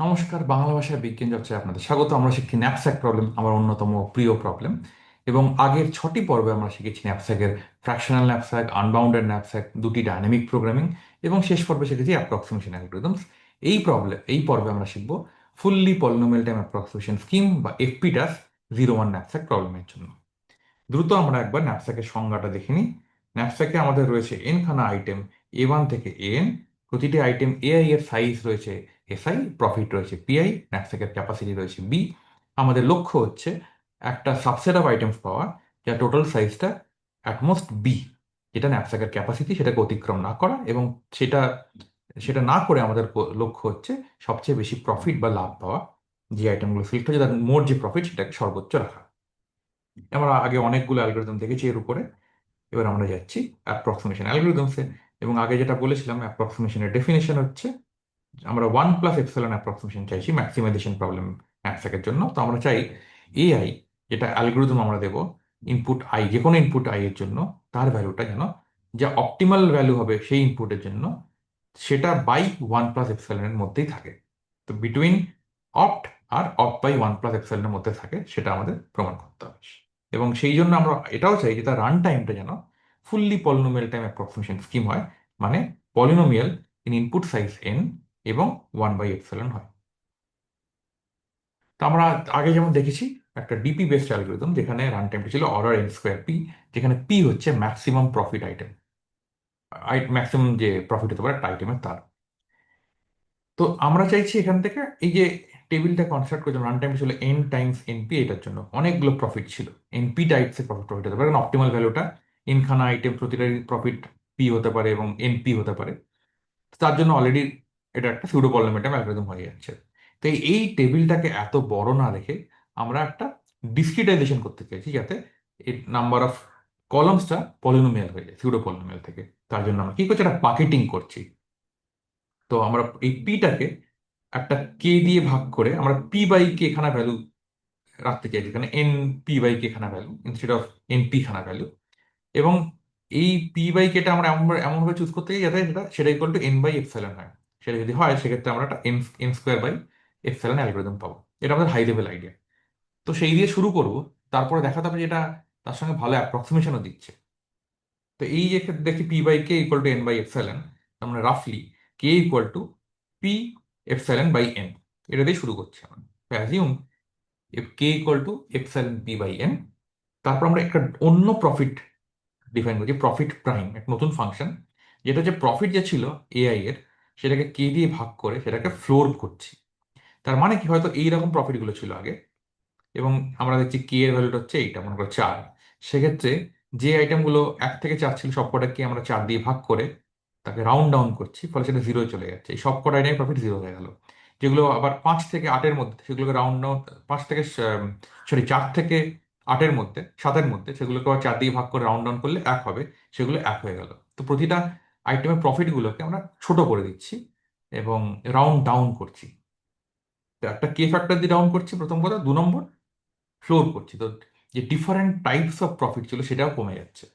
নমস্কার, বাংলা ভাষায় বিজ্ঞান চর্চায় আপনাদের স্বাগত। আমরা শিখছি ন্যাপস্যাক প্রবলেম আমার অন্যতম প্রিয় প্রবলেম এবং আগের ছটি পর্বে আমরা শিখেছি ন্যাপস্যাকের ফ্র্যাকশনাল ন্যাপস্যাক আনবাউন্ডেড ন্যাপস্যাক দুটি ডাইনামিক প্রোগ্রামিং এবং শেষ পর্বে শিখেছি অ্যাপ্রক্সিমেশন অ্যালগোরিদমস এই প্রবলেম এই পর্বে আমরা শিখব fully polynomial time approximation scheme বা এফপিটাস জিরো ওয়ান ন্যাপস্যাক প্রবলেমের জন্য। দ্রুত আমরা একবার ন্যাপস্যাকের সংজ্ঞাটা দেখে নিই। ন্যাপস্যাকে আমাদের রয়েছে এন খানা আইটেম এ ওয়ান থেকে এন প্রতিটি আইটেম এআই এর সাইজ রয়েছে এসআই প্রফিট রয়েছে পিআই ন্যাপস্যাকের ক্যাপাসিটি রয়েছে বি আমাদের লক্ষ্য হচ্ছে একটা সাবসেট অফ আইটেমস পাওয়া, যা টোটাল সাইজটা অ্যাটমোস্ট বি যেটা ন্যাপস্যাকের ক্যাপাসিটি সেটাকে অতিক্রম না করা এবং সেটা সেটা না করে আমাদের লক্ষ্য হচ্ছে সবচেয়ে বেশি প্রফিট বা লাভ পাওয়া যে আইটেমগুলো সিলেক্ট হচ্ছে তার মোট যে প্রফিট সেটাকে সর্বোচ্চ রাখা। আমরা আগে অনেকগুলো অ্যালগোরিদম দেখেছি এর উপরে। এবার আমরা যাচ্ছি অ্যাপ্রক্সিমেশন অ্যালগোরিদমসে এবং আগে যেটা বলেছিলাম অ্যাপ্রক্সিমেশনের ডেফিনেশন হচ্ছে আমরা ওয়ান প্লাস এপসিলন অ্যাপ্রক্সিমেশন চাইছি ম্যাক্সিমাইজেশন প্রবলেম ম্যাথসেকের জন্য। তো আমরা চাই এআই যেটা অ্যালগোরিদম আমরা দেব ইনপুট আই যে কোনো ইনপুট আই এর জন্য, তার ভ্যালুটা যেন, যা অপটিমাল ভ্যালু হবে সেই ইনপুটের জন্য, সেটা বাই ওয়ান প্লাস এপসিলনের মধ্যেই থাকে। তো বিটুইন অপ্ট আর অপ বাই ওয়ান প্লাস এপসিলনের মধ্যে থাকে, সেটা আমাদের প্রমাণ করতে হবে। এবং সেই জন্য আমরা এটাও চাই যে তার রান টাইমটা যেন fully polynomial time approximation scheme হয় মানে polynomial in input size N এবং ওয়ান বাই এপসিলন হয়। তো আমরা আগে যেমন দেখেছি, একটা ডিপি বেসড অ্যালগোরিদম যেখানে রান টাইমটা ছিল অর্ডার এন স্কোয়ার পি যেখানে পি হচ্ছে ম্যাক্সিমাম প্রফিট আইটেম ম্যাক্সিমাম যে প্রফিট হতে পারে একটা আইটেমের তার। তো আমরা চাইছি এখান থেকে এই যে টেবিলটা কনস্ট্রাক্ট করেছিলাম রান টাইম ছিল এন টাইমস এনপি এটার জন্য। অনেকগুলো প্রফিট ছিল। এনপি টাইপসের প্রফিট প্রফিট হতে পারে, কারণ অপটিমাল ভ্যালুটা এনখানা আইটেম প্রতিটারই প্রফিট পি হতে পারে এবং এনপি হতে পারে। তার জন্য অলরেডি এটা একটা সিউডো পলিনোমিয়াল অ্যালগোরিদম হয়ে যাচ্ছে। তো এই- টেবিলটাকে এত বড় না রেখে আমরা একটা ডিসক্রিটাইজেশন করতে চাইছি যাতে এর নাম্বার অফ কলামসটা পলিনোমিয়াল হয়ে যায় সিউডো পলিনোমিয়াল থেকে। তার জন্য আমরা কি করছি? একটা বাকেটিং করছি। তো আমরা এই পিটাকে একটা কে দিয়ে ভাগ করে আমরা পি বাই কে খানা ভ্যালু রাখতে চাইছি। এখানে এন পি বাই কে খানা value instead of N P খানা ভ্যালু এবং এই পি বাই কেটা আমরা এমন এমনভাবে চুজ করতে চাই যাতে সেটা সেটা equal to N by epsilon হয়। সেটা যদি হয়, সেক্ষেত্রে আমরা একটা M M square by epsilon algorithm পাবো। এটা আমাদের হাই লেভেল আইডিয়া তো সেই দিয়ে শুরু করব। তারপরে দেখাতে হবে যে এটা তার সঙ্গে ভালো অ্যাপ্রক্সিমেশনও দিচ্ছে। তো এই যে দেখি P by K equal to N by epsilon আমরা রাফলি K equal to P epsilon by N এটা দিয়ে শুরু করছি আমরা। K equal to epsilon P by N তারপর আমরা একটা অন্য প্রফিট ডিফাইন করছি প্রফিট প্রাইম এক নতুন ফাংশন যেটা হচ্ছে প্রফিট যে ছিল এআই এর সেটাকে কে দিয়ে ভাগ করে সেটাকে ফ্লোর করছি। তার মানে কি হয়তো এইরকম প্রফিটগুলো ছিল আগে এবং আমরা দেখছি কে এর ভ্যালুটা হচ্ছে এইটা, মনে করো চার। সেক্ষেত্রে যে আইটেমগুলো এক থেকে চার ছিল সবকটাকে আমরা চার দিয়ে ভাগ করে তাকে রাউন্ড ডাউন করছি, ফলে সেটা জিরো চলে যাচ্ছে। এই সবকটা আইটেমের প্রফিট জিরো হয়ে গেল। যেগুলো আবার পাঁচ থেকে আটের মধ্যে, সেগুলোকে রাউন্ড ডাউন পাঁচ থেকে সরি চার থেকে আটের মধ্যে, সাতের মধ্যে সেগুলোকে আবার চার দিয়ে ভাগ করে রাউন্ড ডাউন করলে এক হবে, সেগুলো এক হয়ে গেল। তো প্রতিটা আইটেমের প্রফিটগুলোকে আমরা ছোট করে দিচ্ছি এবং রাউন্ড ডাউন করছি। তো একটা কে ফ্যাক্টর দিয়ে ডাউন করছি, প্রথম কথা। দু নম্বর ফ্লোর করছি। তো যে ডিফারেন্ট টাইপস অফ প্রফিট ছিল সেটাও কমে যাচ্ছে।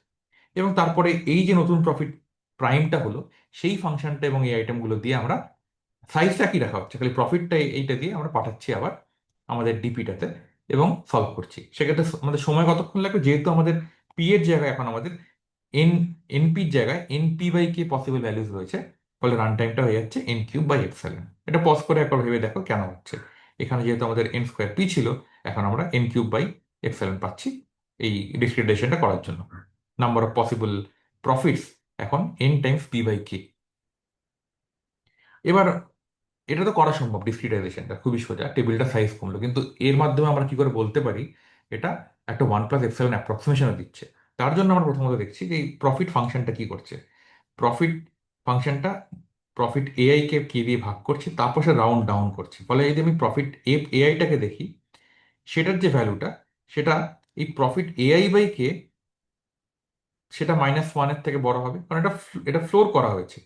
এবং তারপরে এই যে নতুন প্রফিট প্রাইমটা হলো, সেই ফাংশনটা এবং এই আইটেমগুলো দিয়ে আমরা সাইজটা কি রাখা হচ্ছে? খালি প্রফিটটা এইটা দিয়ে আমরা পাঠাচ্ছি আবার আমাদের ডিপিটাতে এবং সলভ করছি। সেক্ষেত্রে আমাদের সময় কতক্ষণ লাগবে? যেহেতু আমাদের পি এর জায়গায় এখন আমাদের এন এনপির জায়গায় N P by K possible values রয়েছে, ফলে রান টাইমটা হয়ে যাচ্ছে এন কিউব বাই এপসাইলন এটা পজ করে একবার ভেবে দেখো কেন হচ্ছে। এখানে যেহেতু আমাদের এন স্কোয়ার পি ছিল, এখন আমরা এন কিউব বাই এপসাইলন পাচ্ছি এই ডিসক্রিটাইজেশনটা করার জন্য। নাম্বার অফ পসিবল প্রফিটস এখন N times P by K এবার এটা তো করা সম্ভব ডিসক্রিটাইজেশনটা খুবই সোজা টেবিলটা সাইজ কমলো, কিন্তু এর মাধ্যমে আমরা কি করে বলতে পারি, এটা একটা ওয়ান প্লাস এপসাইলন অ্যাপ্রক্সিমেশনও দিচ্ছে। তার জন্য আমরা প্রথমত দেখছি যে এই প্রফিট ফাংশনটা কি করছে। প্রফিট ফাংশনটা প্রফিট এআই কে কে দিয়ে ভাগ করছে, তারপর সে রাউন্ড ডাউন করছে। ফলে যদি আমি প্রফিট এফ এআইটাকে দেখি, সেটার যে ভ্যালুটা সেটা এই প্রফিট এআই বাই কে সেটা মাইনাস ওয়ানের থেকে বড় হবে। কারণ এটা এটা ফ্লোর করা হয়েছে।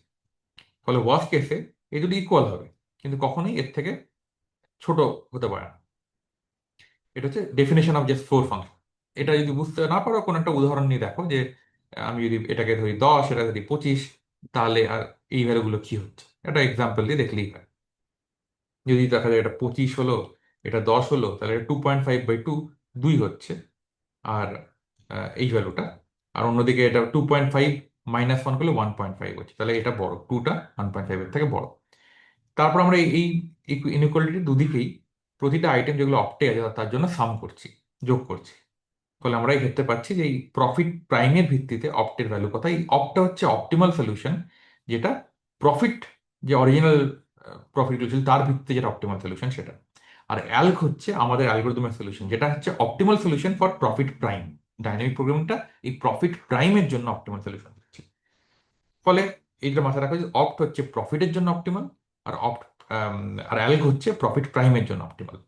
ফলে ওয়াশ কেসে এই দুটো ইকুয়াল হবে, কিন্তু কখনোই এর থেকে ছোট হতে পারে না। এটা হচ্ছে definition of just floor function এটা যদি বুঝতে না পারো, কোনো একটা উদাহরণ নিয়ে দেখো যে, আমি যদি এটাকে ধরি দশ এটা ধরি পঁচিশ, তাহলে আর এই ভ্যালুগুলো কি হচ্ছে? একটা এক্সাম্পল দিয়ে দেখলেই হয়। যদি দেখা যায় এটা পঁচিশ হলো, এটা দশ হলো, তাহলে two point five by two দুই হচ্ছে। আর এই ভ্যালুটা। আর অন্যদিকে এটা two point five minus one করলে ওয়ান পয়েন্ট ফাইভ হচ্ছে। তাহলে এটা বড় টুটা ওয়ান পয়েন্ট ফাইভের থেকে বড়। তারপর আমরা এই এই ইনইকুয়ালিটি দুদিকেই প্রতিটা আইটেম যেগুলো অপটে আছে, তার জন্য সাম করছি, যোগ করছি। ফলে আমরা এই ক্ষেত্রে পাচ্ছি যে এই প্রফিট প্রাইমের ভিত্তিতে অপ্টের ভ্যালু কথা এই অপটা হচ্ছে অপটিমাল সলিউশন যেটা প্রফিট যে অরিজিনাল প্রফিট ছিল, তার ভিত্তিতে যেটা অপটিমাল সলিউশন সেটা। আর অ্যালক হচ্ছে আমাদের অ্যালগোরিদমের সলিউশন যেটা হচ্ছে optimal solution for profit prime dynamic প্রোগ্রামিংটা এই প্রফিট প্রাইমের জন্য অপটিমাল সলিউশন হচ্ছে। ফলে এইটা মাথায় রাখা যে অপ্ট হচ্ছে প্রফিটের জন্য অপটিমাল আর অপ্ট আর অ্যালগ হচ্ছে প্রফিট প্রাইমের জন্য অপটিমাল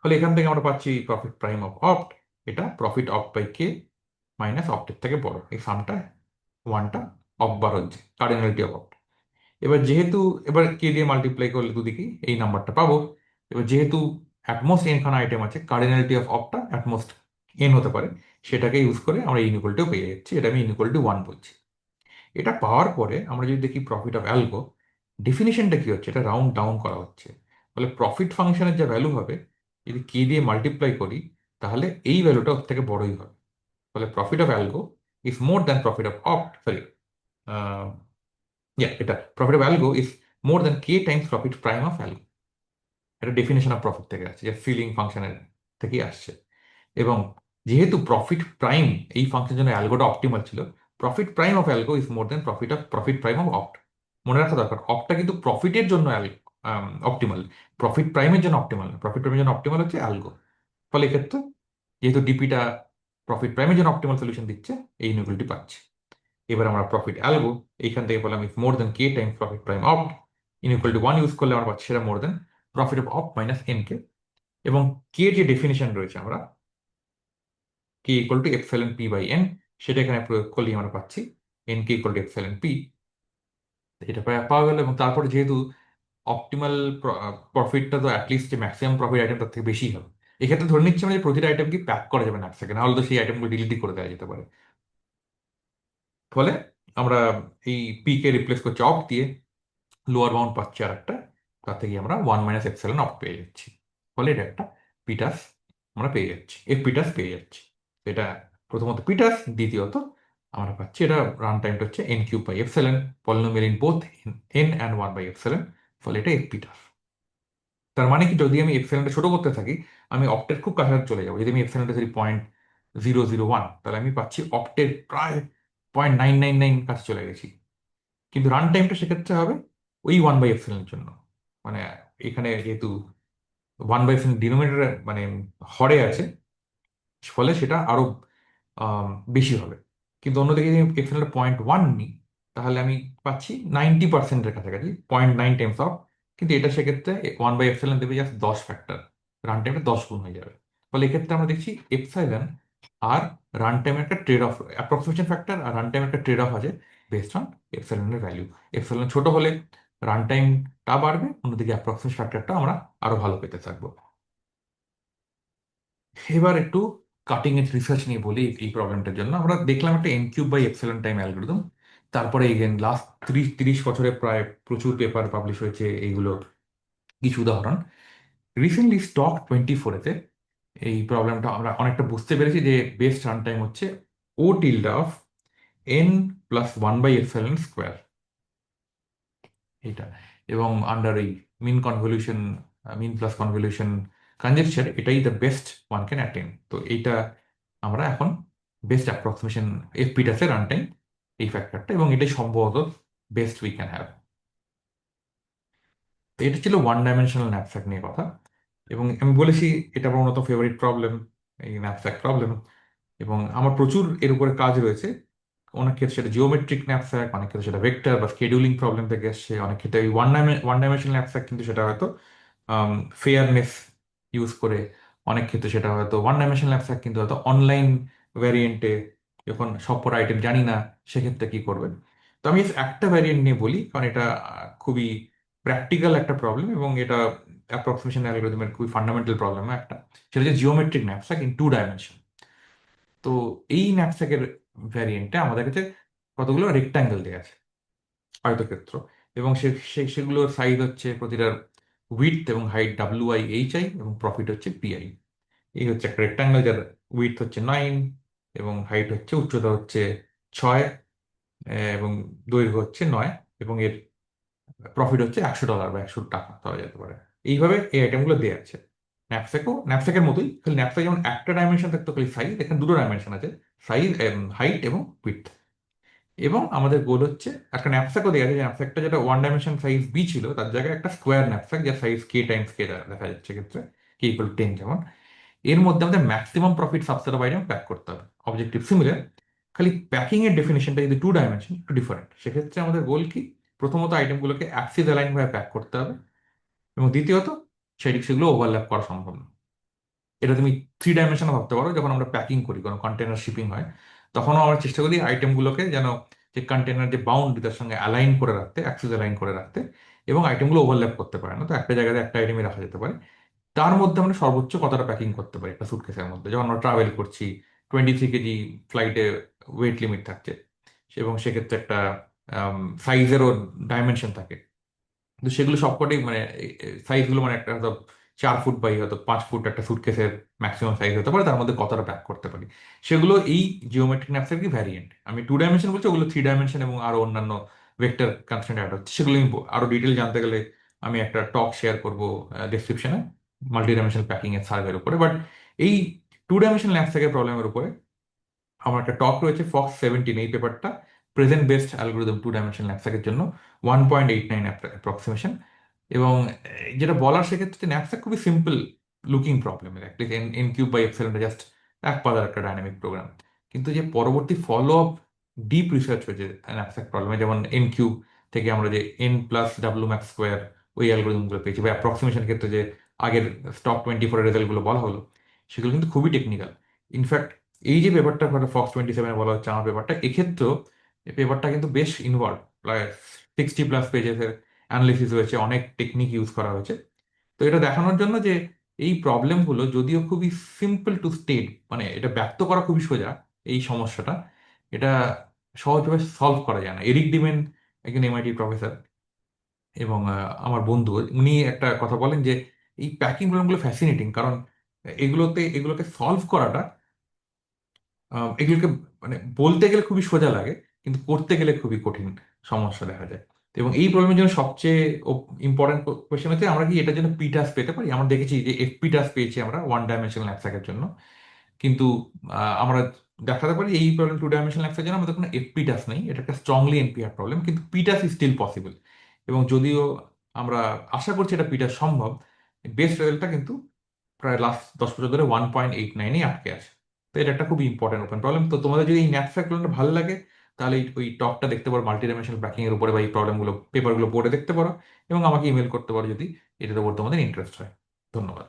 ফলে এখান থেকে আমরা পাচ্ছি প্রফিট প্রাইম অফ অপ্ট এটা profit of by K minus অপ্টের থেকে বড়। এই সামটা ওয়ানটা অফ বার হচ্ছে কার্ডিনালিটি অফ অপ্ট এবার যেহেতু, এবার কে দিয়ে মাল্টিপ্লাই করলে দুদিকেই এই নাম্বারটা পাবো। এবার যেহেতু অ্যাটমোস্ট এনখানা আইটেম আছে কার্ডিনালিটি অফ অফটা অ্যাটমোস্ট এন হতে পারে, সেটাকে ইউজ করে আমরা ইনইকুয়ালিটিও পেয়ে যাচ্ছি, এটা আমি ইনইকুয়ালিটি ওয়ান বলছি। এটা পাওয়ার পরে আমরা যদি দেখি প্রফিট অফ অ্যালগো ডেফিনেশনটা কী হচ্ছে? এটা রাউন্ড ডাউন করা হচ্ছে। ফলে প্রফিট ফাংশনের যা ভ্যালু হবে, যদি কে দিয়ে মাল্টিপ্লাই করি তাহলে এই ভ্যালুটা ওর থেকে বড়ই হবে। ফলে profit of algo is more than profit of opt sorry yeah এটা profit of algo is more than K times profit prime of algo এটা ডেফিনেশন অফ প্রফিট থেকে আসছে, যে সিলিং ফাংশনের থেকেই আসছে। এবং যেহেতু প্রফিট প্রাইম এই ফাংশনের জন্য অ্যালগোটা অপটিমাল ছিল profit prime of algo is more than profit of profit prime of opt মনে রাখা দরকার অপটা কিন্তু প্রফিটের জন্য অপটিমাল প্রফিট প্রাইমের জন্য অপটিমাল প্রফিট প্রাইমের জন্য অপটিমাল হচ্ছে অ্যালগো ফলে এক্ষেত্রে যেহেতু ডিপিটা প্রফিট প্রাইমের জন্য অপটিমাল সলিউশন দিচ্ছে, এই ইনইকুয়ালিটি পাচ্ছে। এবার আমরা প্রফিট অ্যালগো এইখান থেকে বললাম is more than K time profit prime of inequal one use করলে আমরা পাচ্ছি সেটা more than profit of of minus N K এবং কে যে ডেফিনেশন রয়েছে আমরা K equal to epsilon P by N সেটা এখানে প্রয়োগ করলেই আমরা পাচ্ছি N K equal to epsilon P এটা পাওয়া গেল এবং তারপরে যেহেতু অপটিমাল প্রফিটটা তো অ্যাটলিস্ট যে ম্যাক্সিমাম প্রফিট আইটেম তার থেকে বেশি হবে। এক্ষেত্রে ধরে নিচ্ছি আমরা যে প্রতিটা আইটেমকে প্যাক করা যাবে না সেকেন্ড নাহলে তো সেই আইটেমগুলো ডিলিটই করে দেওয়া যেতে পারে। ফলে আমরা এই পি কে রিপ্লেস করছি অফ দিয়ে লোয়ার বাউন্ড পাচ্ছি আর একটা তার থেকে আমরা ওয়ান মাইনাস এপসাইলন অফ পেয়ে যাচ্ছি। ফলে এটা একটা পিটাস আমরা পেয়ে যাচ্ছি এফ পিটাস পেয়ে যাচ্ছি। এটা প্রথমত পিটাস দ্বিতীয়ত আমরা পাচ্ছি এটা রান টাইমটা হচ্ছে N cube by epsilon polynomial in both N and one by epsilon ফলে এটা এফ পিটাস তার মানে কি, যদি আমি এপসাইলনটা ছোট করতে থাকি আমি অপ্টের খুব কাছাকাছি চলে যাব। যদি আমি এপসাইলনটা ধরি পয়েন্ট জিরো জিরো ওয়ান তাহলে আমি পাচ্ছি অপ্টের প্রায় পয়েন্ট নাইন নাইন নাইন কাছে চলে গেছি। কিন্তু রান টাইমটা সেক্ষেত্রে হবে ওই ওয়ান বাই এপসাইলনের জন্য। মানে এখানে যেহেতু ওয়ান বাই এপসাইলন ডিনোমিনেটর মানে হরে আছে ফলে সেটা আরও আম, বেশি হবে। কিন্তু অন্যদিকে যদি এপসাইলনটা পয়েন্ট ওয়ান নিই তাহলে আমি পাচ্ছি নাইনটি পার্সেন্টের কাছাকাছি পয়েন্ট নাইন টাইমস অফ কিন্তু এটা সেক্ষেত্রে ওয়ান বাই এপসাইলন দেবে জাস্ট দশ ফ্যাক্টর রান টাইমটা দশ গুণ হয়ে যাবে। ফলে এক্ষেত্রে আমরা দেখছি এপসাইলন আর রান টাইমের একটা ট্রেড অফ অ্যাপ্রক্সিমেশন ফ্যাক্টর আর রান টাইমের একটা ট্রেড অফ আছে বেসড অন এপসাইলনের ভ্যালু এপসাইলন ছোট হলে রান টাইমটা বাড়বে, অন্যদিকে অ্যাপ্রক্সিমেশন ফ্যাক্টরটা আমরা আরও ভালো পেতে থাকব। এবার একটু কাটিং এজ রিসার্চ নিয়ে বলি এই প্রবলেমটার জন্য। আমরা দেখলাম একটা N cube by epsilon time algorithm তারপরে এগেন লাস্ট ত্রিশ, তিরিশ বছরে প্রায় প্রচুর পেপার পাবলিশ হয়েছে, এইগুলো কিছু উদাহরণ। রিসেন্টলি স্টক টোয়েন্টি ফোরেতে এই প্রবলেমটা আমরা অনেকটা বুঝতে পেরেছি যে বেস্ট রান টাইম হচ্ছে O tilde of N plus one by epsilon square এটা, এবং আন্ডার এই min convolution min plus convolution conjecture এটাই the best one can attend তো এইটা আমরা এখন বেস্ট অ্যাপ্রক্সিমেশন এফ পিটাসে রান টাইম এই ফ্যাক্টরটা এবং এটাই সম্ভবত বেস্ট উই ক্যান হ্যাভ এটা ছিল ওয়ান ডাইমেনশনাল ন্যাপস্যাক নিয়ে কথা। এবং আমি বলেছি, এটা আমার অন্যতম ফেভারিট প্রবলেম এই ন্যাপস্যাক প্রবলেম এবং আমার প্রচুর এর উপরে কাজ রয়েছে। অনেক ক্ষেত্রে সেটা জিওমেট্রিক ন্যাপস্যাক অনেক ক্ষেত্রে সেটা ভেক্টর বা স্কেডিউলিং প্রবলেম থেকে এসছে অনেক ক্ষেত্রে ওই ওয়ান ওয়ান ডাইমেনশনাল ন্যাপস্যাক কিন্তু সেটা হয়তো ফেয়ারনেস ইউজ করে। অনেক ক্ষেত্রে সেটা হয়তো ওয়ান ডাইমেনশনাল ন্যাপস্যাক কিন্তু হয়তো অনলাইন ভ্যারিয়েন্টে যখন সবকটা আইটেম জানি না, সেক্ষেত্রে কি করবেন? তো আমি একটা ভ্যারিয়েন্ট নিয়ে বলি, কারণ এটা খুবই প্র্যাকটিক্যাল একটা প্রবলেম এবং এটা অ্যাপ্রক্সিমেশন অ্যালগোরিদমের খুবই ফান্ডামেন্টাল প্রবলেম একটা। সেটা হচ্ছে geometric knapsack in two dimension তো এই ন্যাপস্যাকের ভ্যারিয়েন্টে আমাদের কাছে কতগুলো রেক্ট্যাঙ্গেল দেওয়া আছে, আয়তক্ষেত্র। এবং সে সেগুলোর সাইজ হচ্ছে প্রতিটার উইথ এবং height W I H I এবং প্রফিট হচ্ছে পিআই এই হচ্ছে একটা রেক্টাঙ্গেল যার উইথ হচ্ছে নাইন এবং হাইট হচ্ছে, উচ্চতা হচ্ছে ছয় এবং দৈর্ঘ্য হচ্ছে নয় এবং এর প্রফিট হচ্ছে একশো ডলার বা একশো টাকা ধরা যেতে পারে। এইভাবে এই আইটেমগুলো দেওয়া আছে। ন্যাপস্যাকও ন্যাপস্যাকের মতোই, খালি ন্যাপস্যাক যেমন একটা ডাইমেনশন থাকতো, খালি সাইজ এখানে দুটো ডাইমেনশন আছে সাইজ হাইট এবং উইথ এবং আমাদের গোল হচ্ছে, একটা ন্যাপস্যাকও দেওয়া আছে, যে ন্যাপস্যাকটা যেটা ওয়ান ডাইমেনশন সাইজ বি ছিল, তার জায়গায় একটা স্কোয়ার ন্যাপস্যাক যার সাইজ কে টাইমস কে দেখা যাচ্ছে ক্ষেত্রে কে ইকুয়াল টেন যেমন। এর মধ্যে আমাদের maximum profit subset of item pack করতে হবে। অবজেক্টিভ সিমিলার খালি প্যাকিং এর ডেফিনেশনটা যদি টু ডাইমেনশন একটু ডিফারেন্ট সেক্ষেত্রে আমাদের গোল কি? প্রথমত আইটেমগুলোকে অ্যাক্সিস অ্যালাইন ভাবে প্যাক করতে হবে এবং দ্বিতীয়ত সেটি সেগুলো ওভারল্যাপ করা সম্ভব না। এটা তুমি থ্রি ডাইমেনশনে ভাবতে পারো, যখন আমরা প্যাকিং করি, কোনো কন্টেনার শিপিং হয়, তখনও আমরা চেষ্টা করি আইটেমগুলোকে যেন যে কন্টেনার যে বাউন্ডারি তার সঙ্গে অ্যালাইন করে রাখতে অ্যাক্সিস অ্যালাইন করে রাখতে এবং আইটেমগুলো ওভারল্যাপ করতে পারে না। তো একটা জায়গায় একটা আইটেমই রাখা যেতে পারে। তার মধ্যে আমরা সর্বোচ্চ কতটা প্যাকিং করতে পারি একটা সুটকেসের মধ্যে? যখন আমরা ট্রাভেল করছি টোয়েন্টি থ্রি কেজি ফ্লাইটে ওয়েট লিমিট থাকছে এবং সেক্ষেত্রে একটা সাইজেরও ডাইমেনশন থাকে। তো সেগুলো সবকটাই মানে সাইজগুলো মানে একটা হয়তো চার ফুট বাই হয়তো পাঁচ ফুট একটা সুটকেসের ম্যাক্সিমাম সাইজ হতে পারে, তার মধ্যে কতটা প্যাক করতে পারি। সেগুলো এই জিওমেট্রিক ম্যাপসের কি ভ্যারিয়েন্ট আমি টু ডাইমেনশন বলছি, ওগুলো থ্রি ডাইমেনশন এবং আরও অন্যান্য ভেক্টর কনস্ট্যান্ট অ্যাড হচ্ছে। সেগুলো আমি আরও ডিটেল জানতে গেলে আমি একটা টক শেয়ার করব ডেসক্রিপশনে মাল্টি ডাইমেনশনাল প্যাকিং এর সার্ভের উপরে। বাট এই টু ডাইমেনশনাল ল্যাপসের প্রবলেমের উপরে, আমার একটা টক রয়েছে ফক্স সেভেন্টিন এই পেপারটা present best algorithm two dimension ন্যাপস্যাকের জন্য one point eight nine approximation এবং যেটা বলার সেক্ষেত্রে ন্যাপস্যাক খুবই simple looking problem N cube by এক্সেলেন্টে just এক পাতার একটা ডাইনামিক প্রোগ্রাম কিন্তু যে পরবর্তী ফলো আপ ডিপ রিসার্চ হয়েছে ন্যাপস্যাক প্রবলেমে যেমন এন কিউব থেকে আমরা যে N plus W max square ওই অ্যালগোরিদমগুলো পেয়েছি বা অ্যাপ্রক্সিমেশন ক্ষেত্রে যে আগের স্টক টোয়েন্টি ফোরের রেজাল্টগুলো বলা হলো, সেগুলো কিন্তু খুবই টেকনিক্যাল ইনফ্যাক্ট এই যে পেপারটা ফক্স টোয়েন্টি সেভেনে বলা হচ্ছে, আমার পেপারটা এক্ষেত্রেও এই পেপারটা কিন্তু বেশ ইনভলভ প্রায় সিক্সটি প্লাস পেজেসের অ্যানালিসিস হয়েছে, অনেক টেকনিক ইউজ করা হয়েছে। তো এটা দেখানোর জন্য যে এই প্রবলেমগুলো যদিও খুবই সিম্পল টু স্টেট মানে এটা ব্যক্ত করা খুবই সোজা এই সমস্যাটা, এটা সহজভাবে সলভ করা যায় না। এরিক ডিমেন, একজন এমআইটি প্রফেসর এবং আমার বন্ধু, উনি একটা কথা বলেন যে এই প্যাকিং প্রবলেমগুলো ফ্যাসিনেটিং কারণ এগুলোতে, এগুলোকে সলভ করাটা এগুলোকে মানে বলতে গেলে খুবই সোজা লাগে। কিন্তু করতে গেলে খুবই কঠিন সমস্যা দেখা যায়। এবং এই প্রবলেমের জন্য সবচেয়ে ইম্পর্টেন্ট কোয়েশ্চেন হচ্ছে আমরা কি এটার জন্য পিটাস পেতে পারি? আমরা দেখেছি যে এফ পিটাস পেয়েছি আমরা ওয়ান ডাইমেনশনাল অ্যাপসাকের জন্য। কিন্তু আমরা দেখাতে পারি এই প্রবলেম টু ডাইমেনশনাল অ্যাপসের জন্য আমাদের কোনো এফ পিটাস নেই। এটা একটা স্ট্রংলি এনপিআর প্রবলেম কিন্তু পিটাস ইজ স্টিল পসিবল এবং যদিও আমরা আশা করছি এটা পিটাস সম্ভব বেস্ট রেজাল্টটা কিন্তু প্রায় লাস্ট দশ বছর ধরে ওয়ান পয়েন্ট এইট নাইনেই আটকে আছে। তো এটা একটা খুবই ইম্পর্টেন্ট ওপেন প্রবলেম তো তোমাদের যদি এই ন্যাপস্যাক প্রবলেমটা ভালো লাগে তাহলে ওই টকটা দেখতে পারো মাল্টি ডাইমেনশনাল প্যাকিং এর উপরে বা এই প্রবলেমগুলো পেপারগুলো পড়ে দেখতে পারো এবং আমাকে ইমেল করতে পারো যদি এটার উপর তোমাদের ইন্টারেস্ট হয়। ধন্যবাদ।